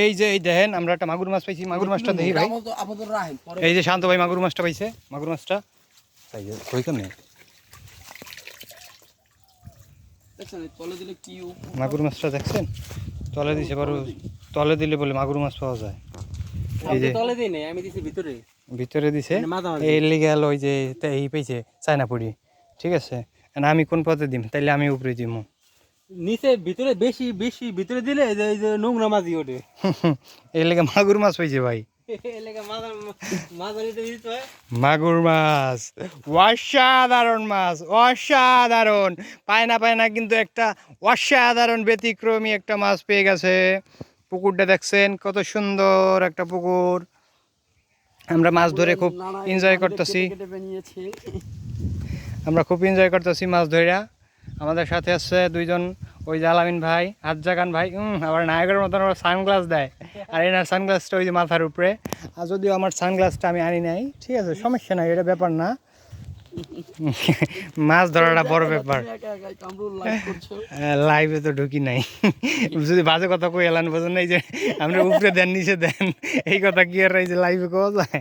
এই যে এই দেখেন আমরা একটা মাগুর মাছ পাইছি। মাগুর মাছটা দেখি ভাই। এই যে শান্ত ভাই মাগুর মাছটা পাইছে। মাগুর মাছটা। তাই যে কই কেমনে? মাগুর মাছটা দেখছেন? তলে দিছে বারো তলে দিলে বলে মাগুর মাছ পাওয়া যায়। এই যে তলে দিই নাই আমি দিছি ভিতরে। ভিতরে দিছে। মানে এই লিগে গেল ওই যে এই পেয়েছে চায়না পড়ি ঠিক আছে? আমি কোন পথে দিম? তাইলে আমি উপরে দিম। নিচে ভিতরে বেশি বেশি ভিতরে দিলে এই যে- নোংরা মাঝি ওঠে। এই লিগে মাগুর মাছ পাইছে ভাই। মাগুর মাছ অসাধারণ মাছ অসাধারণ। পায় না পায় না কিন্তু একটা অসাধারণ ব্যতিক্রমী একটা মাছ পেয়ে গেছে। পুকুরটা দেখছেন কত সুন্দর একটা পুকুর। আমরা মাছ ধরে খুব এনজয় করতেছি। আমরা খুব এনজয় করতেছি মাছ ধরা আমাদের সাথে আছে দুইজন ওই যে আলামিন ভাই জাগান ভাই উম, আবার নায়কের মতন আবার সানগ্লাস দেয়। আর এনার সানগ্লাসটা ওই যে মাথার উপরে। আর যদিও আমার সানগ্লাসটা আমি আনি নাই ঠিক আছে সমস্যা নাই এটা ব্যাপার না। মাছ ধরাটা বড় ব্যাপার। লাইভে তো ঢুকি নাই। যদি বাজে কথা কই এলান বোঝেন এই যে আমরা উপরে দেন নিচে দেন এই কথা কি আর এই যে লাইভে কোয়া যায়?